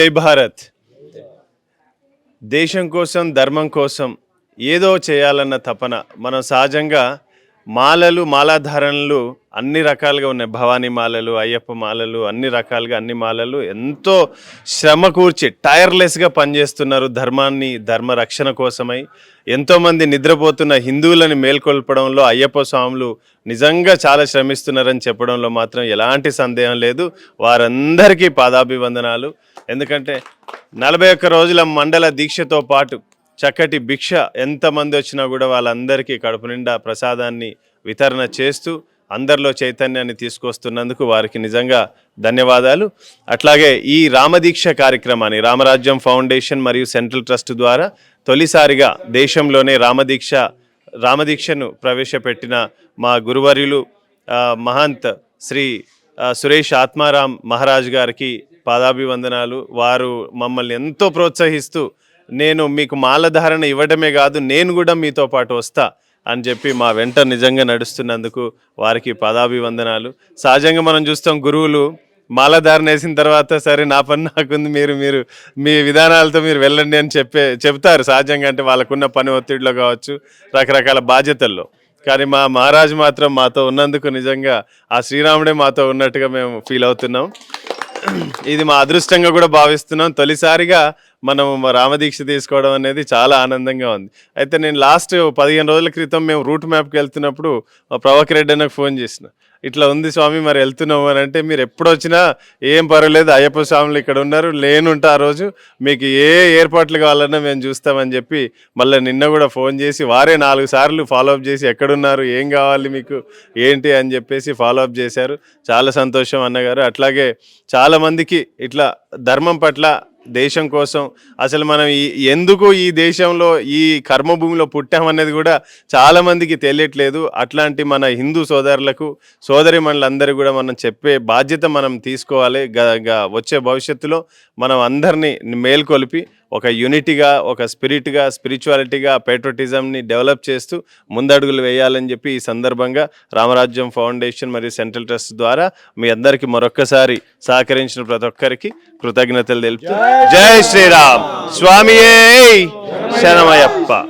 జై భారత్. దేశం కోసం ధర్మం కోసం ఏదో చేయాలన్న తపన మనం సహజంగా మాలలు మాలాధారణలు అన్ని రకాలుగా ఉన్నాయి. భవానీ మాలలు అయ్యప్ప మాలలు అన్ని రకాలుగా అన్ని మాలలు ఎంతో శ్రమ కూర్చి టైర్లెస్గా పనిచేస్తున్నారు ధర్మాన్ని ధర్మ రక్షణ కోసమై. ఎంతోమంది నిద్రపోతున్న హిందువులని మేల్కొల్పడంలో అయ్యప్ప స్వాములు నిజంగా చాలా శ్రమిస్తున్నారని చెప్పడంలో మాత్రం ఎలాంటి సందేహం లేదు. వారందరికీ పాదాభివందనాలు. ఎందుకంటే నలభై ఒక్క రోజుల మండల దీక్షతో పాటు చక్కటి భిక్ష ఎంతమంది వచ్చినా కూడా వాళ్ళందరికీ కడుపు నిండా ప్రసాదాన్ని వితరణ చేస్తూ అందరిలో చైతన్యాన్ని తీసుకొస్తున్నందుకు వారికి నిజంగా ధన్యవాదాలు. అట్లాగే ఈ రామదీక్ష కార్యక్రమాన్ని రామరాజ్యం ఫౌండేషన్ మరియు సెంట్రల్ ట్రస్ట్ ద్వారా తొలిసారిగా దేశంలోనే రామదీక్ష రామదీక్షను ప్రవేశపెట్టిన మా గురువర్యులు మహంత్ శ్రీ సురేష్ ఆత్మారాం మహారాజ్ గారికి పాదాభివందనాలు. వారు మమ్మల్ని ఎంతో ప్రోత్సహిస్తూ నేను మీకు మాలధారణ ఇవ్వడమే కాదు నేను కూడా మీతో పాటు వస్తా అని చెప్పి మా వెంట నిజంగా నడుస్తున్నందుకు వారికి పదాభివందనాలు. సహజంగా మనం చూస్తాం గురువులు మాలధారణ వేసిన తర్వాత సరే నా పని నాకుంది మీరు మీరు మీ విధానాలతో మీరు వెళ్ళండి అని చెప్పే చెప్తారు సహజంగా అంటే వాళ్ళకున్న పని ఒత్తిడిలో కావచ్చు రకరకాల బాధ్యతల్లో. కానీ మా మహారాజు మాత్రం మాతో ఉన్నందుకు నిజంగా ఆ శ్రీరాముడే మాతో ఉన్నట్టుగా మేము ఫీల్ అవుతున్నాం. ఇది మా అదృష్టంగా కూడా భావిస్తున్నాం. తొలిసారిగా మనం మా రామదీక్ష తీసుకోవడం అనేది చాలా ఆనందంగా ఉంది. అయితే నేను లాస్ట్ పదిహేను రోజుల క్రితం మేము రూట్ మ్యాప్కి వెళ్తున్నప్పుడు ప్రభాకర్ రెడ్డి అన్నకు ఫోన్ చేసిన. ఇట్లా ఉంది స్వామి మరి వెళ్తున్నాము అని అంటే మీరు ఎప్పుడు వచ్చినా ఏం పర్వాలేదు అయ్యప్ప స్వాములు ఇక్కడ ఉన్నారు లేనుంటా ఆ రోజు మీకు ఏ ఏర్పాట్లు కావాలన్నా మేము చూస్తామని చెప్పి మళ్ళీ నిన్న కూడా ఫోన్ చేసి వారే నాలుగు సార్లు ఫాలోఅప్ చేసి ఎక్కడున్నారు ఏం కావాలి మీకు ఏంటి అని చెప్పేసి ఫాలోఅప్ చేశారు. చాలా సంతోషం అన్నగారు. అట్లాగే చాలామందికి ఇట్లా ధర్మం పట్ల దేశం కోసం. అసలు మనం ఈ ఎందుకు ఈ దేశంలో ఈ కర్మభూమిలో పుట్టామనేది కూడా చాలామందికి తెలియట్లేదు. అట్లాంటి మన హిందూ సోదరులకు సోదరి మనలందరూ కూడా మనం చెప్పే బాధ్యత మనం తీసుకోవాలి. గ- గ- వచ్చే భవిష్యత్తులో మనం అందరినీ మేల్కొలిపి ఒక యూనిటీగా ఒక స్పిరిట్గా స్పిరిచువాలిటీగా పేట్రోటిజంని డెవలప్ చేస్తూ ముందడుగులు వేయాలని చెప్పి ఈ సందర్భంగా రామరాజ్యం ఫౌండేషన్ మరియు సెంట్రల్ ట్రస్ట్ ద్వారా మీ అందరికీ మరొక్కసారి సహకరించిన ప్రతి ఒక్కరికి కృతజ్ఞతలు తెలుపుతూ జై శ్రీరామ్. స్వామియే. శరణమయ్యప్ప.